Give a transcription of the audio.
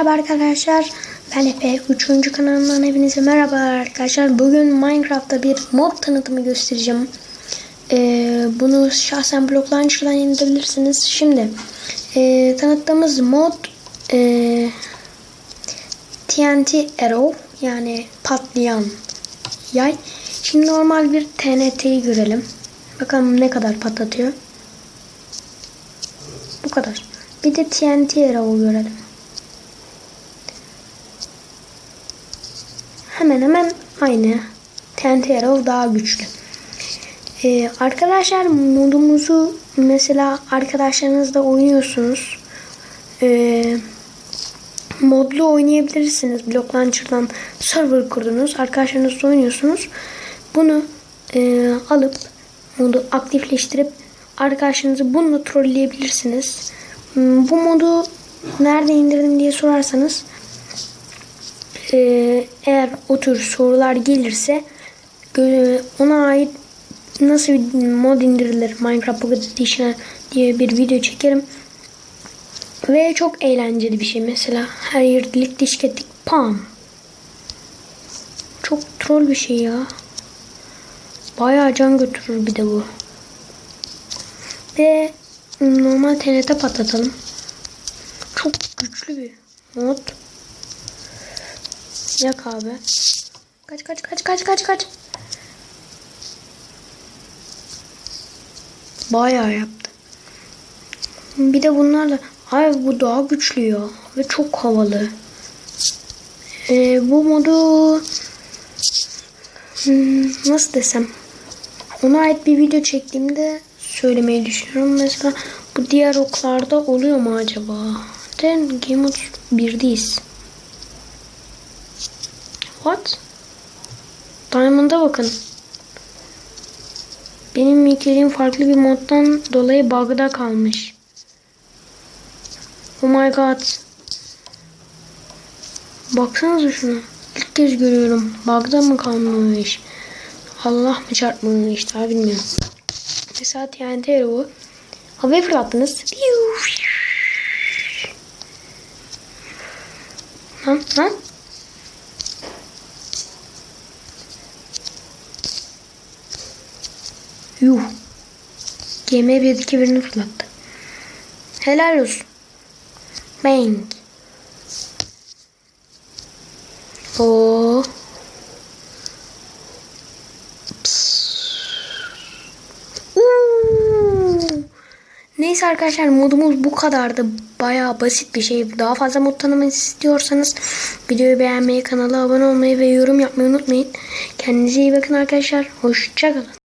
Merhaba arkadaşlar. Ben Efe. 3. kanalımdan hepinize merhaba arkadaşlar. Bugün Minecraft'ta bir mod tanıtımı göstereceğim. Ee, bunu şahsen Block Launcher'dan indirebilirsiniz. Şimdi e, tanıttığımız mod e, TNT Arrow yani patlayan yay. Şimdi normal bir TNT'yi görelim. Bakalım ne kadar patlatıyor. Bu kadar. Bir de TNT Arrow'u görelim. Hemen hemen aynı. TNT Arrow daha güçlü. Ee, arkadaşlar modumuzu mesela arkadaşlarınızla oynuyorsunuz. Ee, modlu oynayabilirsiniz. Block Launcher'dan server kurdunuz. Arkadaşlarınızla oynuyorsunuz. Bunu e, alıp modu aktifleştirip arkadaşlarınızı bununla trolleyebilirsiniz. Hmm, Bu modu nerede indirdim diye sorarsanız e, eğer o tür sorular gelirse ona ait nasıl bir mod indirilir Minecraft Pocket Edition diye bir video çekerim. Ve çok eğlenceli bir şey mesela. Her yer delik dişik ettik. Pam. Çok troll bir şey ya. Bayağı can götürür bir de bu. Ve normal TNT patlatalım. Çok güçlü bir mod. Yak abi. Kaç kaç kaç kaç kaç kaç. Bayağı yaptı. Bir de bunlarla ay bu daha güçlü ya ve çok havalı. Ee, bu modu hmm, nasıl desem ona ait bir video çektiğimde söylemeyi düşünüyorum. Mesela bu diğer oklarda oluyor mu acaba? Den Game Mode 1'deyiz. What? Diamond'a bakın. Benim yüklediğim farklı bir moddan dolayı bug'da kalmış. Oh my god. Baksanıza şuna. İlk kez görüyorum. Bug'da mı kalmış? Allah mı çarpmış daha bilmiyorum. Mesela TNT bu. Havaya fırlattınız. Lan lan. Yuh. Gemiye bir iki birini fırlattı. Helal olsun. Bang. Oo. Uuu. Neyse arkadaşlar modumuz bu kadardı. Bayağı basit bir şey. Daha fazla mod tanımak istiyorsanız videoyu beğenmeyi, kanala abone olmayı ve yorum yapmayı unutmayın. Kendinize iyi bakın arkadaşlar. Hoşçakalın.